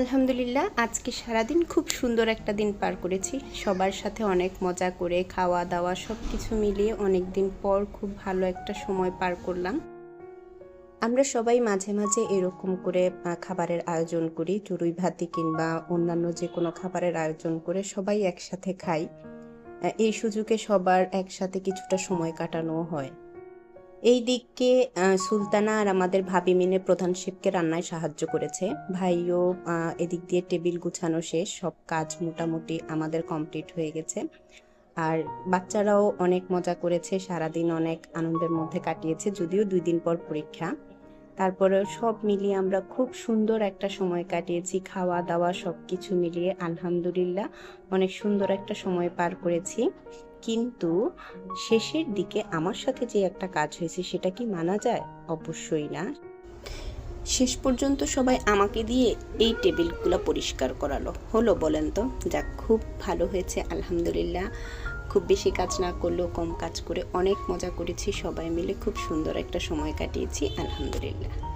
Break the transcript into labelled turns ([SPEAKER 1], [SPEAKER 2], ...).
[SPEAKER 1] আলহামদুলিল্লাহ, আজকে সারাদিন খুব সুন্দর একটা দিন পার করেছি। সবার সাথে অনেক মজা করে খাওয়া দাওয়া সব কিছু মিলিয়ে অনেক দিন পর খুব ভালো একটা সময় পার করলাম। আমরা সবাই মাঝে মাঝে এরকম করে খাবারের আয়োজন করি, চড়ুই ভাতি কিংবা অন্যান্য যে কোনো খাবারের আয়োজন করে সবাই একসাথে খাই। এই সুযোগে সবার একসাথে কিছুটা সময় কাটানো হয়। এই দিককে সুলতানা আর আমাদের ভাবি মিনে প্রধান শিবকে রান্নায় সাহায্য করেছে। ভাইও এদিক দিয়ে টেবিল গুছানো শেষ, সব কাজ মোটামুটি আমাদের কমপ্লিট হয়ে গেছে। আর বাচ্চারাও অনেক মজা করেছে, সারাদিন অনেক আনন্দের মধ্যে কাটিয়েছে, যদিও দুই দিন পর পরীক্ষা। তারপরে সব মিলিয়ে আমরা খুব সুন্দর একটা সময় কাটিয়েছি, খাওয়া দাওয়া সব কিছু মিলিয়ে, আলহামদুলিল্লাহ, অনেক সুন্দর একটা সময় পার করেছি। কিন্তু শেষের দিকে আমার সাথে যে একটা কাজ হয়েছে, সেটা কি মানা যায়? অবশ্যই না। শেষ পর্যন্ত সবাই আমাকে দিয়ে এই টেবিলগুলো পরিষ্কার করালো। হলো বলেন তো, যাক, খুব ভালো হয়েছে, আলহামদুলিল্লাহ। খুব বেশি কাজ না করলেও কম কাজ করে অনেক মজা করেছি, সবাই মিলে খুব সুন্দর একটা সময় কাটিয়েছি, আলহামদুলিল্লাহ।